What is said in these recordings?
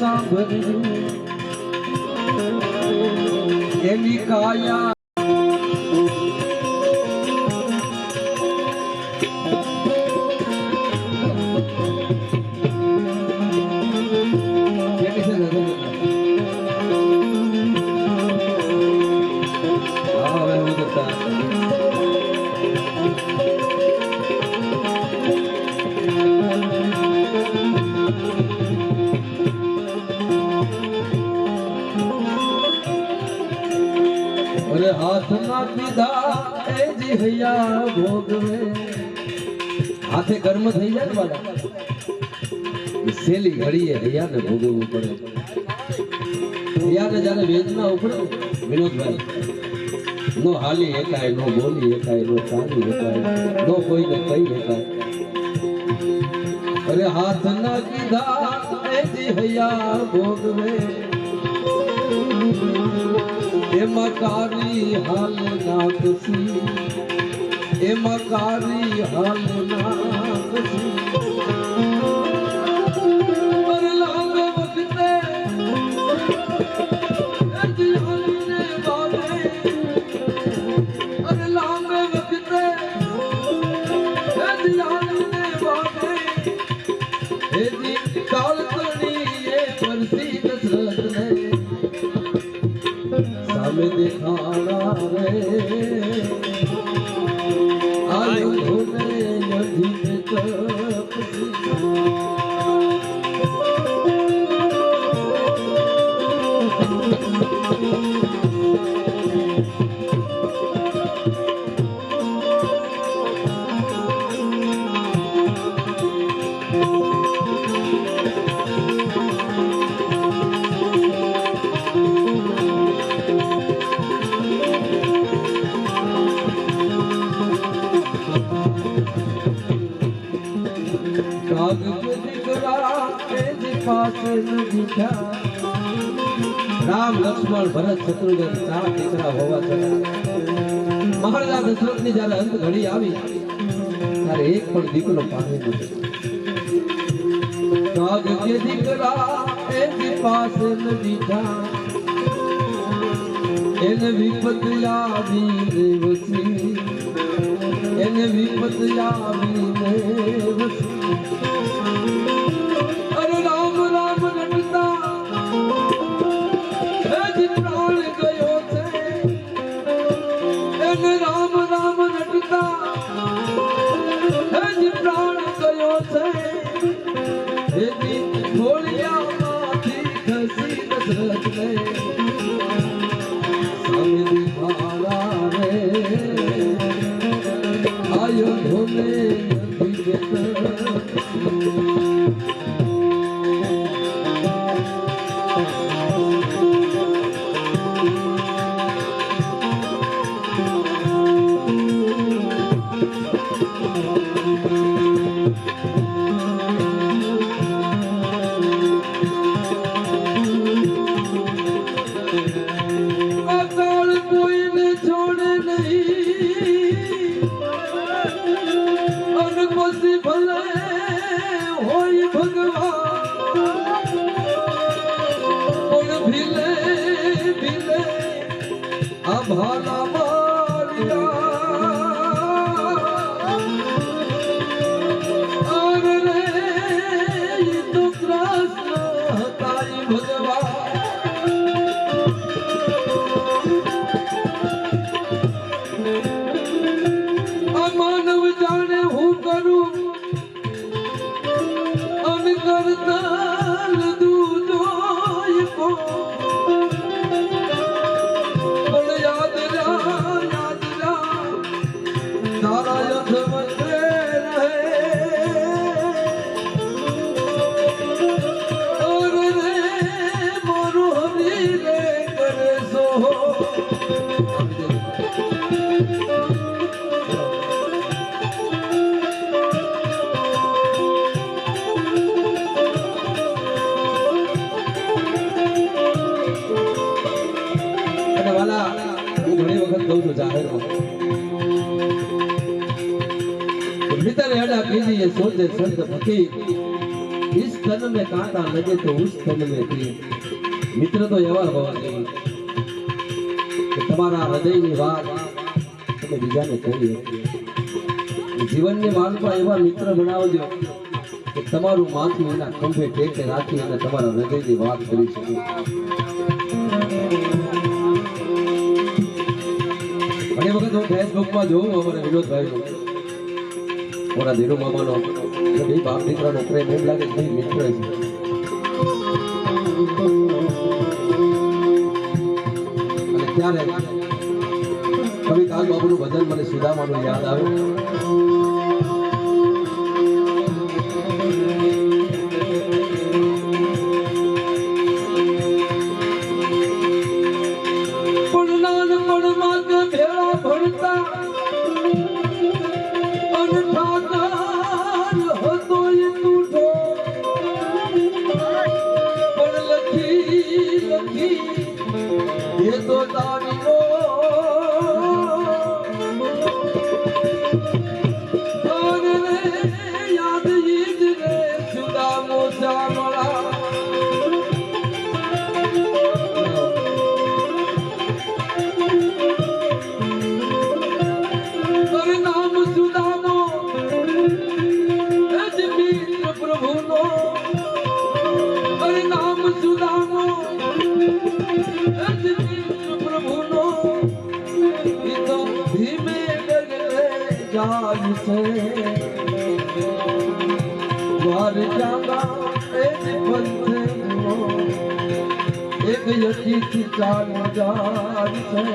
પાપ સાંભળ્યું એની કાયા હાથમાં પીધા એ જી હૈયા ભોગવે હાથે કર્મ થઈ જાય ને બાળા સેલી ઘડીએ હૈયાને ભોગવવું પડે. હૈયાને જ્યારે વેદના ઉપડે, વિનોદભાઈ, નો હાલી એકાય, નો બોલી એકાય, નો ચાલી એકાય, નો કોઈને કઈ એકાય. અરે હાથ ના કીધા, એ જી હૈયા ભોગવે. એમાં કારી હાલ ખુશી એમાં કારી હાલ ના અરે લક્ષ્મણ ચાર દીકરા હોવા છતાં મહારાજા દશરથની જ્યારે અંત ઘડી આવી, ત્યારે એક પણ દીકરો પાસે નથી. કાગ કે દીકરા એ પાસે ન દીઠા એને વિપત આવી એને વિપત Jakarta. માનવ જાણે હું કરું અન કરે नदी ये सोचे संत फकीर इस तन में कांटा लगे तो उस तन में तीर મિત્ર તો એવા હોવા જોઈએ કે તમારા હૃદયની વાત તમે બીજાને કહી શકો જીવનની માલમાં એવા મિત્ર બનાવજો કે તમારું માથું એના ખંભે ટેકે રાખી અને તમારા હૃદયની વાત કરી શકે ઘણી વખત હું ફેસબુકમાં જોઉં અમારા વિનોદભાઈનો મારા ધીરુ મામાનો બે બાપ દીકરાનો પ્રેમ એમ લાગે ભાઈ, મિત્ર છે. અને ત્યારે કવિ કાલ બાબુનું ભજન મને સુદામાનું યાદ આવ્યું. લખી એ તો તારીનો યથી ચાલ જાય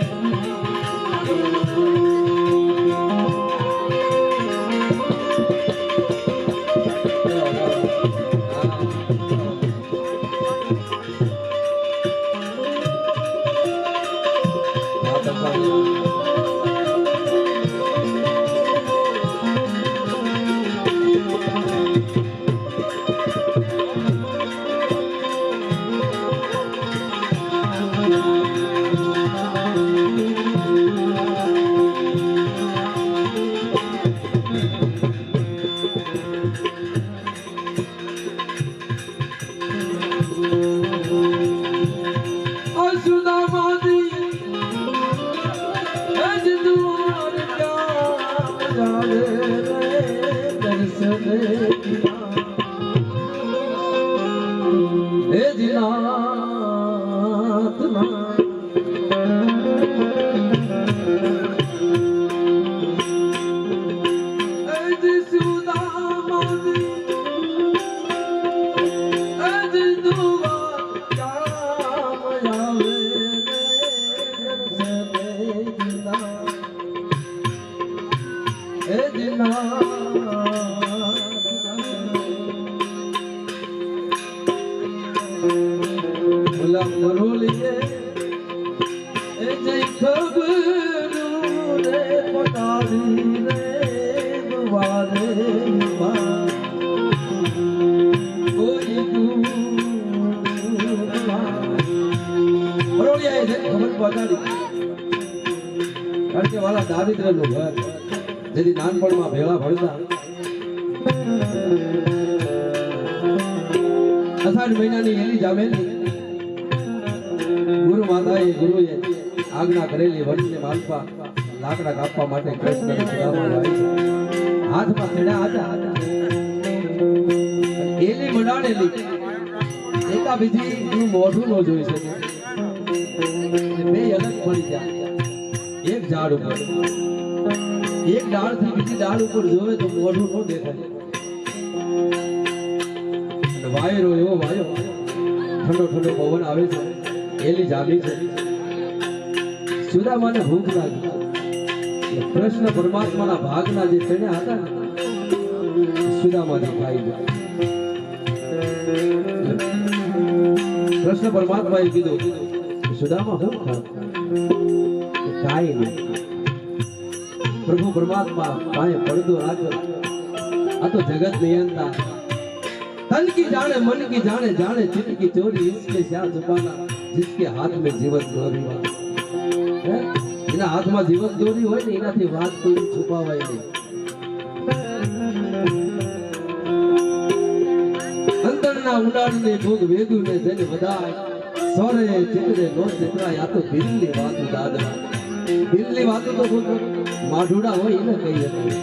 મહિનાની એલી જામેલી ગુરુ માતાએ ગુરુએ આજ્ઞા કરેલી વર્ષને માલપા લાકડા કાપવા માટે કૃષ્ણ હાથમાં ખેડા હતા. એલી મડાડેલી. એકા બીજી નું મોઢું ન જોઈ શકે. બે અલગ પડી ગયા. એક ઝાડ ઉપર. એક ડાળથી બીજી ડાળ ઉપર જોવે તો મોઢું ન દેખાય. વાયરો એવો વાયો ઠંડો ઠંડો પવન આવે છે. એલી જામી છે. સુદામાને ભૂખ લાગી. કૃષ્ણ પરમાત્માના ભાગના જે ચણ્યા હતા ને સુદામાને ખાઈ ગયા. કૃષ્ણ પરમાત્માએ કીધું સુદામા હું ખાવ કાંઈ નહીં. પ્રભુ પરમાત્મા કાંઈ પડદો રાખ્યો. આ તો જગત નિયંતા. तन की जाने मन की जाने जाने चित्त की चोरी इसके क्या छुपाना जिसके हाथ में जीवन दोरी હોય હે? એના હાથમાં જીવન દોરી હોય ને એનાથી વાત કોઈ છુપાવાય નહીં ના ઉડાડને ભોગ વેદુ ને જન બધાય સોરે ચિત્રે નો ચિત્રાય આ તો દિલની વાતો દાદા દિલની વાતો તો કોઈ માઢુડા હોય એને કહી શકાય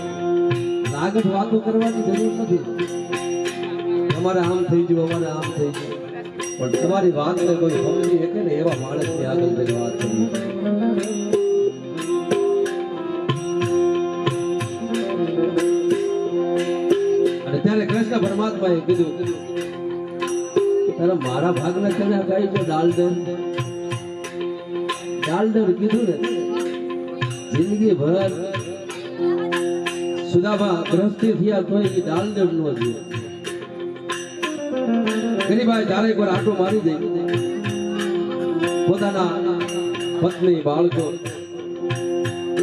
લાગત વાતો કરવાની જરૂર નથી અમારે આમ થઈ ગયું, અમારે આમ થઈ ગયું. પણ તમારી વાતને કોઈ સમજી શકે ને એવા માણસની આગળ જઈને વાત કરી અને ત્યારે કૃષ્ણ પરમાત્માએ કીધું તારા મારા ભાગના ચણા ખાઈ છે કીધું ને જિંદગી ભર ગ્રસ્તી થયા તોય એ દાલદર નો થયો ગરીબાઈ જ્યારે એકવાર આટો મારી દે, પોતાના પત્ની, બાળકો,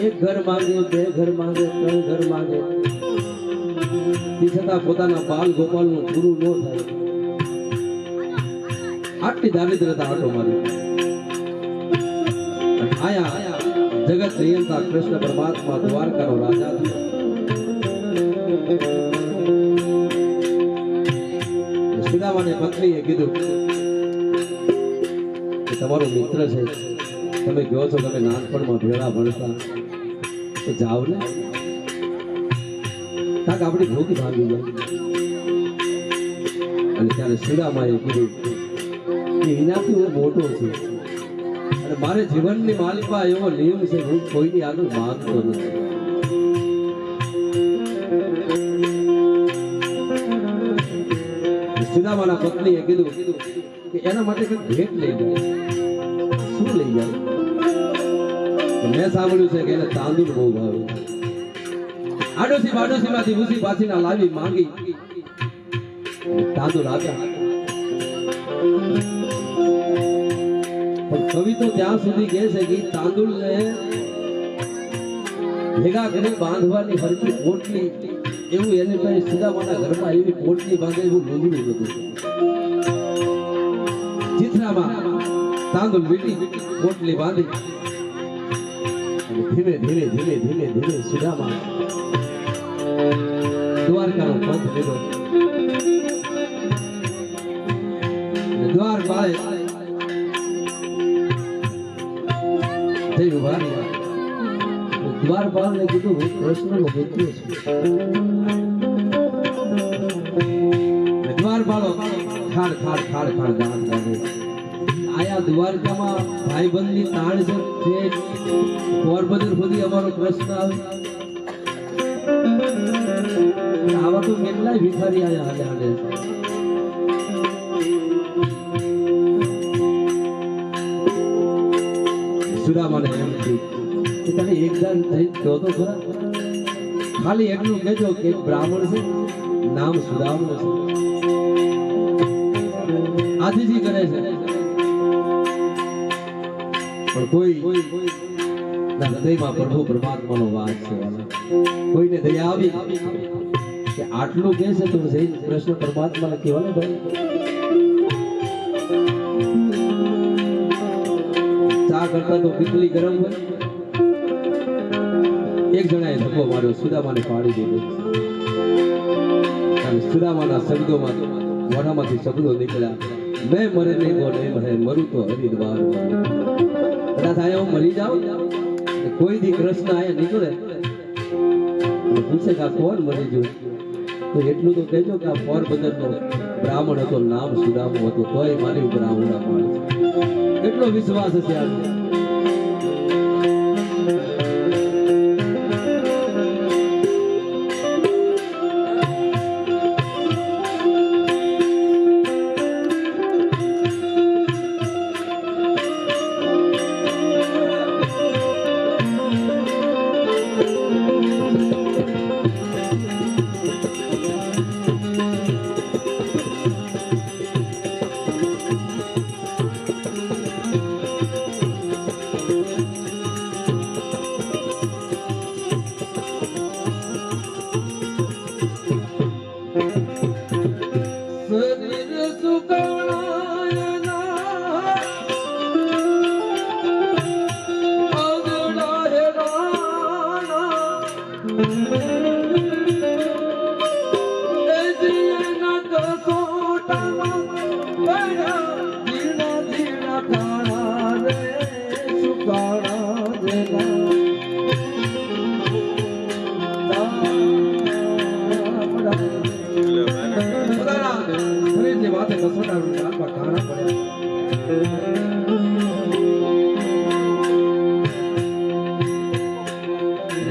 એક ઘર માંગે, બે ઘર માંગે, ત્રણ ઘર માંગે. છતાં પોતાના બાલ ગોપાલનું પૂરું ન થાય. આટલી દારિદ્રતા આટો મારી. આયા જગત નિયંતા કૃષ્ણ પરમાત્મા દ્વારકાનો રાજા થયો સુદામાને પત્નીએ કીધું કે તમારો મિત્ર છે, તમે કહો છો તમે નાનપણમાં ભેળા ભણતા, તો જાઓ ને. કાંક આપણી ભૂખ ભાગી જાય. અને ત્યારે સુદામાએ કીધું કે એનાથી હું મોટો છું. અને મારે જીવનની માલિકા એવો નિયમ છે, હું કોઈની આગળ માંગતો નથી. સુદામાના પત્નીએ કીધું કે એના માટે કંઈક ભેટ લઈ જાય શું લઈ જાય? મેં સાંભળ્યું છે કે એને તાંદુર બહુ ભાવે આડોશી બાડોશી માંથી ભૂસી પાછીના લાવી માંગી. તાંદુર આપ્યા પણ કવિ તો ત્યાં સુધી કહે છે કે તાંદુળ ને ભેગા કરી બાંધવાની હરકી પોટલી એવું એને કઈ સુદામાના ઘરમાં એવી પોટલી બાંધે એવું લુગડું હતું. ચિત્રામાં તાંદુલ વીટી પોટલી બાંધી. ધીમે ધીમે ધીમે ધીમે ધીમે સુદામા દ્વારકાનો પંથ લીધો. દ્વાર દ્વાર જય જઈ ઊભા બાર ને કીધું હું કૃષ્ણનો છે. દ્વાર બાળો ખાડ ખાડ ખાડ ખાડ દાન કરે. આયા દ્વારકામાં ભાઈબંધની તાણ છે પોરબંદર સુધી અમારો કૃષ્ણ આવે. આવા તો કેટલાય ભિખારી આયા હાલે હાલે કહો તો ખરા. ખાલી એટલું કહેજો કે બ્રાહ્મણ છે, નામ સુદામનું છે. આજીજી કરે છે. પણ કોઈ ના હૃદયમાં પ્રભુ પરમાત્માનો વાસ છે કોઈને દયા આવી કે આટલું કે છે તો જઈ કૃષ્ણ પરમાત્માને કહેવાને ભાઈ. ચા કરતા તો કેટલી ગરમ હોય. એક જણાએ ધક્કો માર્યો, સુદામાને પાડી દીધો. અને સુદામાના શબ્દોમાં મોઢામાંથી શબ્દો નીકળ્યા. મેં મરે નહીં તો નહીં મરે, મરું તો હરિદ્વાર કદાચ આયા હું મરી જાઉં? કોઈ દી કૃષ્ણ આયા નીકળે? પૂછે કે આ કોણ મરી ગયું? તો એટલું તો કહેજો કે આ પોરબંદરનો બ્રાહ્મણ હતો, નામ સુદામો હતો, તોય મારી ઉપર આવુડા પાડે કેટલો વિશ્વાસ હશે આ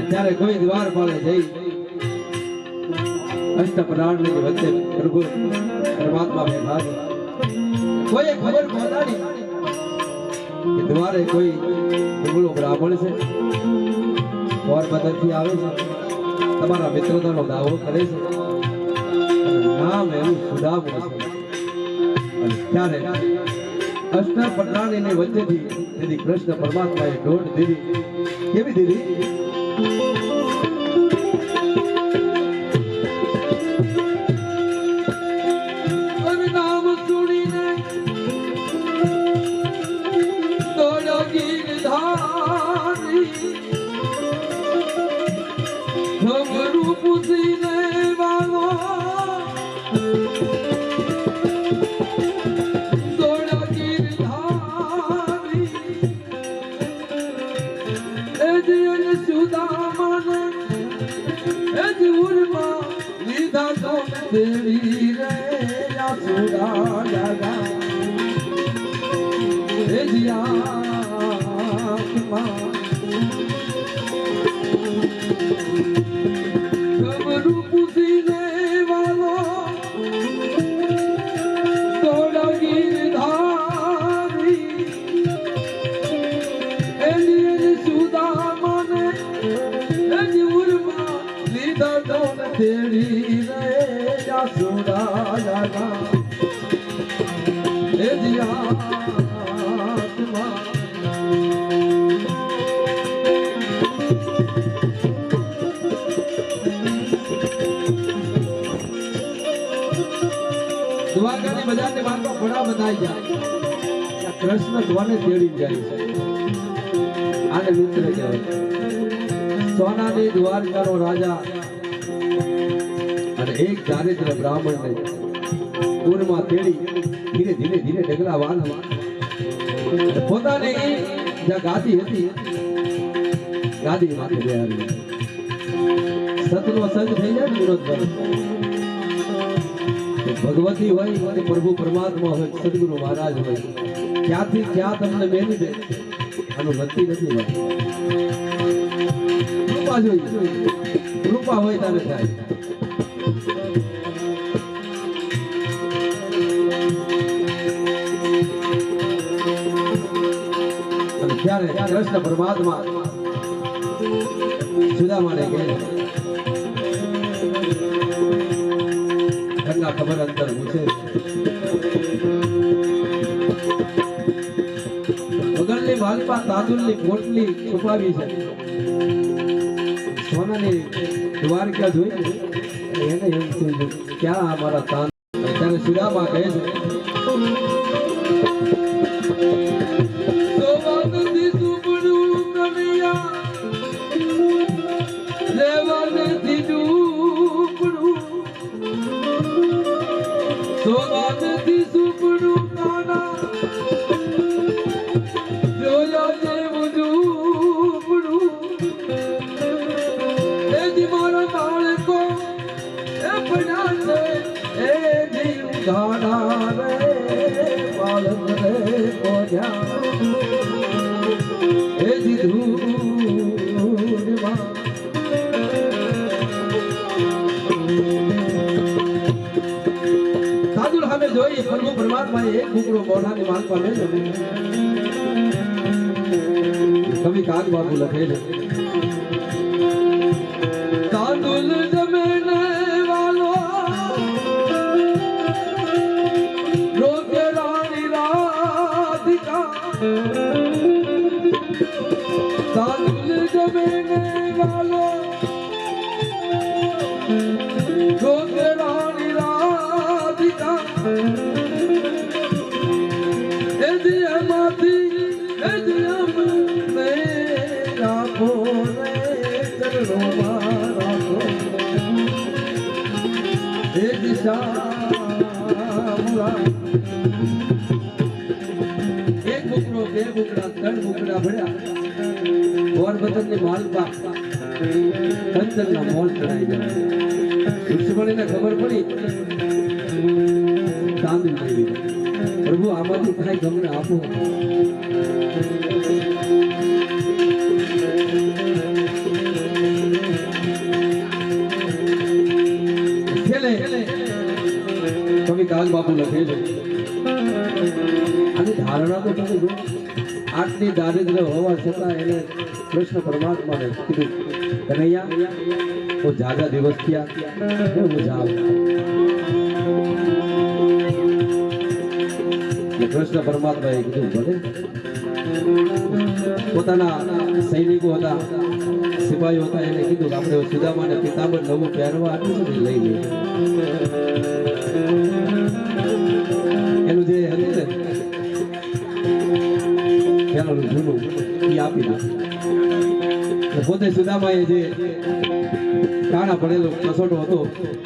ત્યારે કોઈ દ્વાર પાલે જઈ અષ્ટની વચ્ચે પ્રભુ દ્વારે કોઈ ડુંગળો બ્રાહ્મણ છે. પોરબંદરથી આવે છે? તમારા મિત્રતાનો દાવો કરે છે. નામ એનું સુદામ છે. અને ત્યારે અષ્ટા પટરાણીની વચ્ચેથી તેથી કૃષ્ણ પરમાત્માએ દોઢ દીધી. કેવી દીધી? દેવી રે યા સુદા જાગા એ જીયામાં ખબરું પૂછીને વાલો. દોડા ગીરધારી એની તેડી રે દ્વારકાની બજારની કૃષ્ણ ધ્વને તેડી જાય છે. આને સોનાની દ્વારકાનો રાજા એક દારિદ્ર બ્રાહ્મણને પૂરમાં તેડી ધીરે ધીરે ધીરે ડગલા વાળવા પોતાની જ્યાં ગાદી હતી, ગાદી માથે બેહાડી સતનો સંગ થઈ જાય ને વિનોદભાઈ કે ભગવતી હોય અને પ્રભુ પરમાત્મા હોય, સદગુરુ મહારાજ હોય, ક્યાંથી ક્યાં તમને મેળવી દે, આનું નક્કી નથી ભાઈ કૃપા જોઈએ. કૃપા હોય ત્યારે થાય. ત્યારે કૃષ્ણ પરમાત્મા સુદામાને કહે ગંગા ખબર અંતર પૂછે બગલની માલપા તાંદુલની પોટલી છુપાવી છે. સોનાની દ્વારકા જોઈ એને એમ કહ્યું ક્યાં અમારા તાંદ સોવાનથી સુપડું કાના, એક કુકડો મોઢાની માલપા મેલ્યો કવિ કાગ બાબુ લખે છે. બુકડા ત્રણ બુકડા ભર્યા પોરબંદરની માલપા ના મોલ ચડાઈ ગયા ઋષિમણીને ખબર પડી ચાંદ આવી પ્રભુ આમાંથી કાંઈ ગમને આપો કાગ બાપુ લખે છે આની ધારણા તો તમે જો આટલી દારિદ્ર્ય હોવા છતાં એને કૃષ્ણ પરમાત્માને કીધું, કનૈયા, હું જાજા દિવસ થયા, હું જાઉં કૃષ્ણ પરમાત્માએ કીધું, ભલે. પોતાના સૈનિકો હતા સિપાહીઓ હતા, એને કીધું આપણે સુદામાને પિતાંબર નવું પહેરવા આપ્યું લઈ લઈએ. એ આપી નાખ્યું પોતે સુદામાએ જે કાણા પડેલો કસોટો હતો,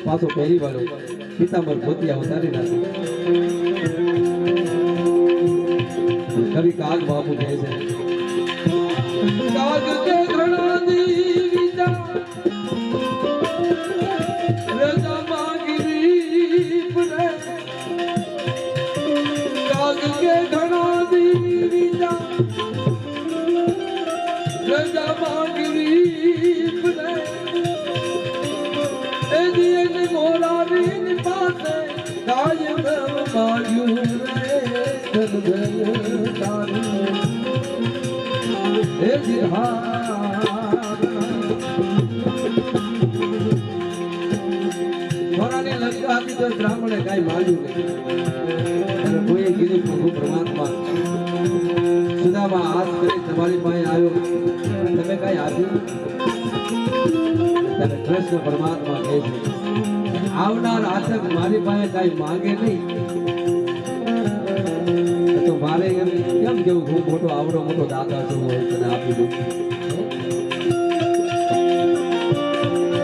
પાછો પહેરી વાળો, પિતાંબર ધોતિયા ઉતારી નાખ્યો કવિ કાગ બાપુ કહે છે હે મોરાની લંકા હતી તો બ્રાહ્મણે કાંઈ માગ્યું નહીં. કોઈએ કીધું પ્રભુ પરમાત્મા સુદામા હાથ કરી તમારી પાસે આવ્યો. તમે કાંઈ આપ્યું ત્યારે કૃષ્ણ પરમાત્મા કહે આવનાર આતક મારી પાસે કાંઈ માંગે નહીં. કેમ કેવું હું મોટો આવડો, મોટો દાદા છું તને આપી દઉં.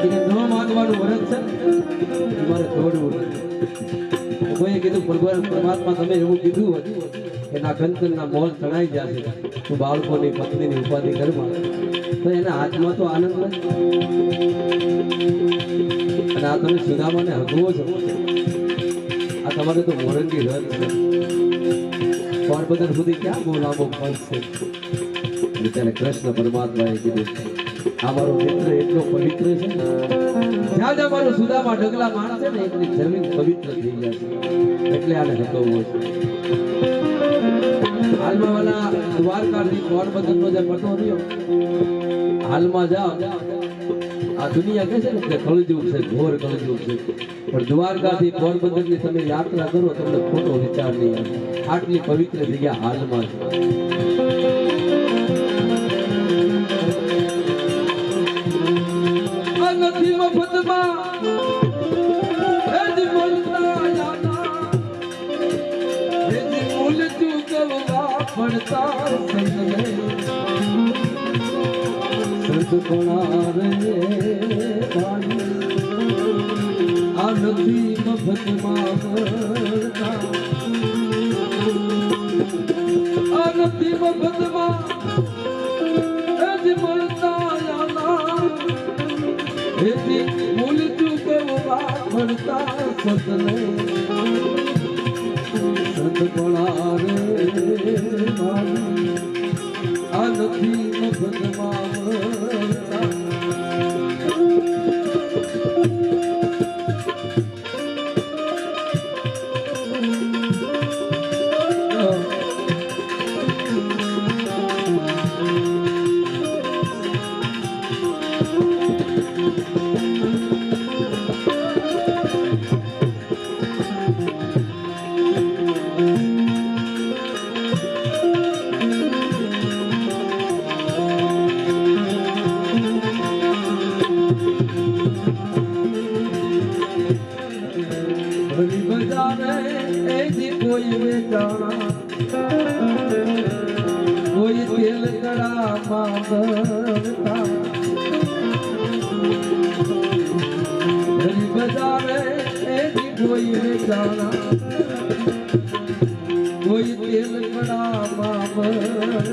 એને ન માંગવાનું વરસ છે મારે કીધું, ભગવાન પરમાત્મા તમે એવું કીધું હતું કે ના કંચનના મોલ ચણાઈ જશે તું બાળકોની પત્નીની ઉપાધિ ઘરમાં. તો એના હાથમાં તો આનંદ નથી અને આ તમે સુદામાને હગવો છો. આ તમારે તો મોરંગી રથ છે. પોરબંદર સુધી ક્યાં બહુ પડશે છે અને ત્યારે કૃષ્ણ પરમાત્માએ કીધું આ મારો મિત્ર એટલો પવિત્ર છે જ્યાં જ્યાં ઢગલા માણસ ડગલા માણસે ને એટલી જમીન પવિત્ર થઈ જશે એટલે આને હકવવો છે હાલમાં વાલા દ્વારકાથી પોરબંદરનો જે પટો રહ્યો? હાલમાં જાઓ. આ દુનિયા કહે છે ને કે કળજુગ છે, ઘોર કળજુગ છે. પણ દ્વારકાથી પોરબંદરની તમે યાત્રા કરો, તમને ખોટો વિચાર નહીં આવે. આટલી પવિત્ર જગ્યા હાલમાં છે. પડતા સંત કોણા રે ભાઈ આ નથી મફતમાં મળતા આ નથી મફતમાં જ મળતા એથી મૂલ ચૂકવવા મળતા સતને સંત રે ભાઈ આ નથી મફતમાં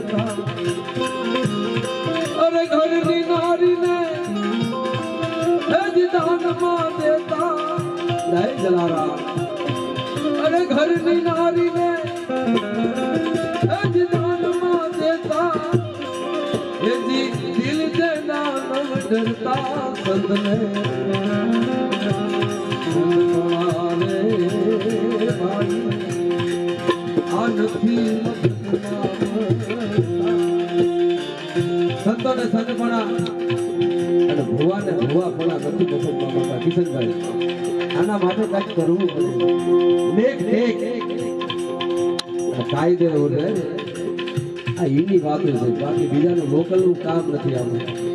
ભરતા અરે ઘરની નારીને જ દાનમાં દેતા. જય જલારામ. અરે ઘરની નારીને અજ દાનમાં દેતા. એજી દિલ દેના નવ ડરતા સંતવારે ભાઈ આ નથી સંતોને સજપણા અને ભુવાને ભુવાપણા નથી પસંદ મળતા કિશનભાઈ? આના માટે કાંઈક કરવું પડે. મેઘ ટેક કાયદે ઓલે આ એની વાતો છે. બાકી બીજાનું લોકલનું કામ નથી આમાં.